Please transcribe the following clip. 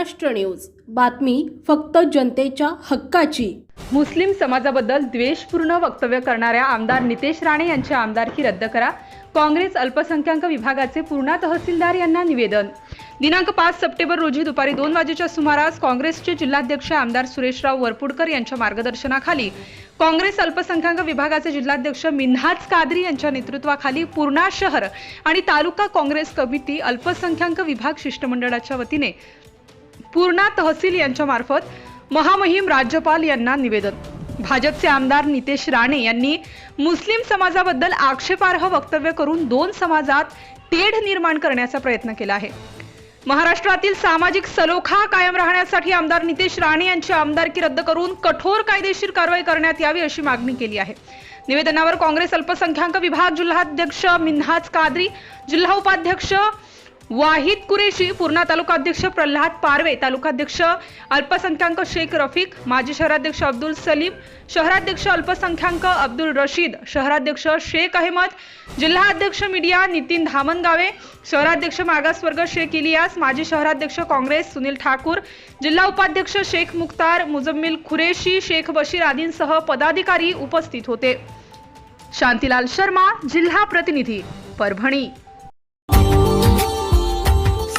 Maharashtra news. बातमी फक्त जनतेच्या हक्काची. मुस्लिम समाजाबद्दल द्वेषपूर्ण वक्तव्य करणाऱ्या आमदार नितेश राणे यांची आमदारकी रद्द करा. काँग्रेस अल्पसंख्याक विभागाचे पूर्णा तहसीलदार यांना निवेदन. दिनांक पाच सप्टेंबर रोजी दुपारी दोन वाजेच्या सुमारास काँग्रेसचे जिल्हाध्यक्ष आमदार सुरेशराव वरपुडकर यांच्या मार्गदर्शनाखाली काँग्रेस अल्पसंख्याक विभागाचे जिल्हाध्यक्ष मिन्हाज कादरी यांच्या नेतृत्वाखाली पूर्णा शहर आणि तालुका काँग्रेस कमिटी अल्पसंख्याक विभाग शिष्टमंडळाच्या वतीने पूर्णा तहसील यांच्या मार्फत महामहिम राज्यपाल यांना निवेदन. भाजपचे आमदार नितेश राणे यांनी मुस्लिम समाजाबद्दल आक्षेपार्ह वक्तव्य करून दोन समाजात तेढ निर्माण करण्याचा प्रयत्न केला आहे. महाराष्ट्रातील सामाजिक सलोखा कायम राहण्यासाठी आमदार नितेश राणे यांची आमदारकी रद्द करून कठोर कायदेशीर कारवाई करण्यात यावी अशी मागणी केली आहे. निवेदनावर काँग्रेस अल्पसंख्याक विभाग जिल्हाध्यक्ष मिन्हाज कादरी जिल्हा उपाध्यक्ष वाहिद कुरेशी पूर्णा तालुकाध्यक्ष प्रल्हाद पारवे तालुकाध्यक्ष अल्पसंख्याक शेख रफिक माजी शहराध्यक्ष अब्दुल सलीम शहराध्यक्ष अल्पसंख्याक अब्दुल रशीद शहराध्यक्ष शेख अहमद जिल्हा अध्यक्ष मीडिया नितीन धामणगावे शहराध्यक्ष मागासवर्ग शेख इलियास माजी शहराध्यक्ष काँग्रेस सुनील ठाकूर जिल्हा उपाध्यक्ष शेख मुख्तार मुजम्मिल खुरेशी शेख बशीर आदींसह पदाधिकारी उपस्थित होते. शांतीलाल शर्मा जिल्हा प्रतिनिधी परभणी.